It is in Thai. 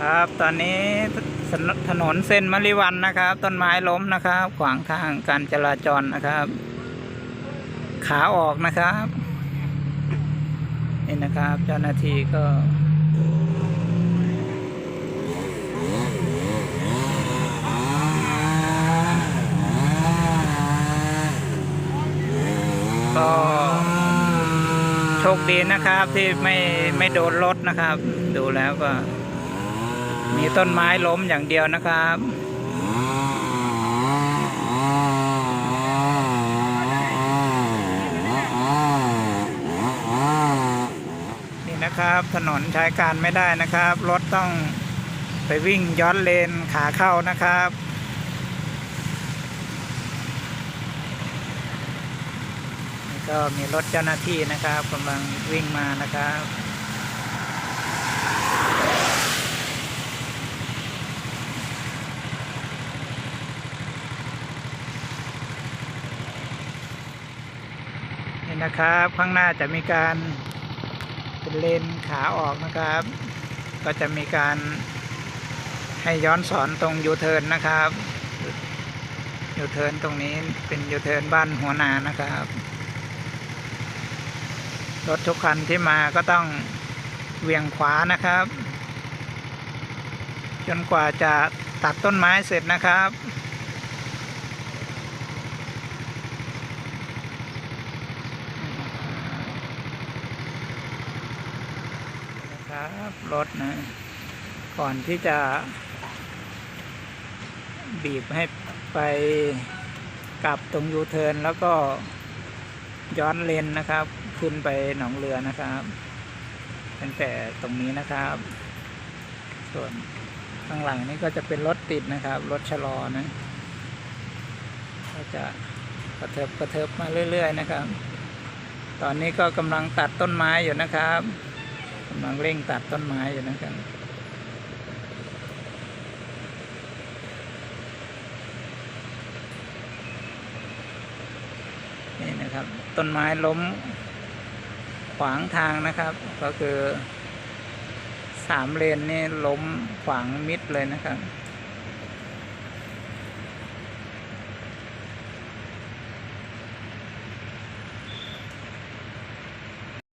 ครับ ตอนนี้ถนนเส้นมะริวันนะครับ ต้นไม้ล้มนะครับ ขวางทางการจราจรนะครับ ขาออกนะครับ นี่นะครับ เจ้าหน้าที่ก็ก็โชคดีนะครับที่ไม่ไม่โดนรถนะครับ ดูแล้วก็ มีต้นไม้ล้มอย่างเดียวนะครับนี่นะครับถนนใช้การไม่ได้นะครับ รถต้องไปวิ่งย้อนเลนขาเข้านะครับนี่ก็มีรถเจ้าหน้าที่นะครับกำลังวิ่งมานะครับ นะครับ ข้างหน้าจะมีการเป็นเลนขาออกนะครับ ก็จะมีการให้ย้อนสอนตรงยูเทิร์นนะครับยูเทิร์นตรงนี้เป็นยูเทิร์นบ้านหัวนานะครับรถทุกคันที่มาก็ต้องเวียงขวานะครับ จนกว่าจะตัดต้นไม้เสร็จนะครับ รถนะ ก่อนที่จะ บีบให้ไปกลับตรงยูเทิร์นแล้วก็ย้อนเลนนะครับ ขึ้นไปหนองเรือนะครับตั้งแต่ตรงนี้นะครับ ส่วนข้างหลังนี้ก็จะเป็นรถติดนะครับ รถชะลอนะ ก็จะกระเทิบกระเทิบมาเรื่อย ๆ นะครับ ตอนนี้ก็กำลังตัดต้นไม้อยู่นะครับ กำลังเร่งตัดต้นไม้อยู่นะครับนี่นะครับ ต้นไม้ล้มขวางทางนะครับ ก็คือสามเลนนี่ล้มขวางมิดเลยนะครับ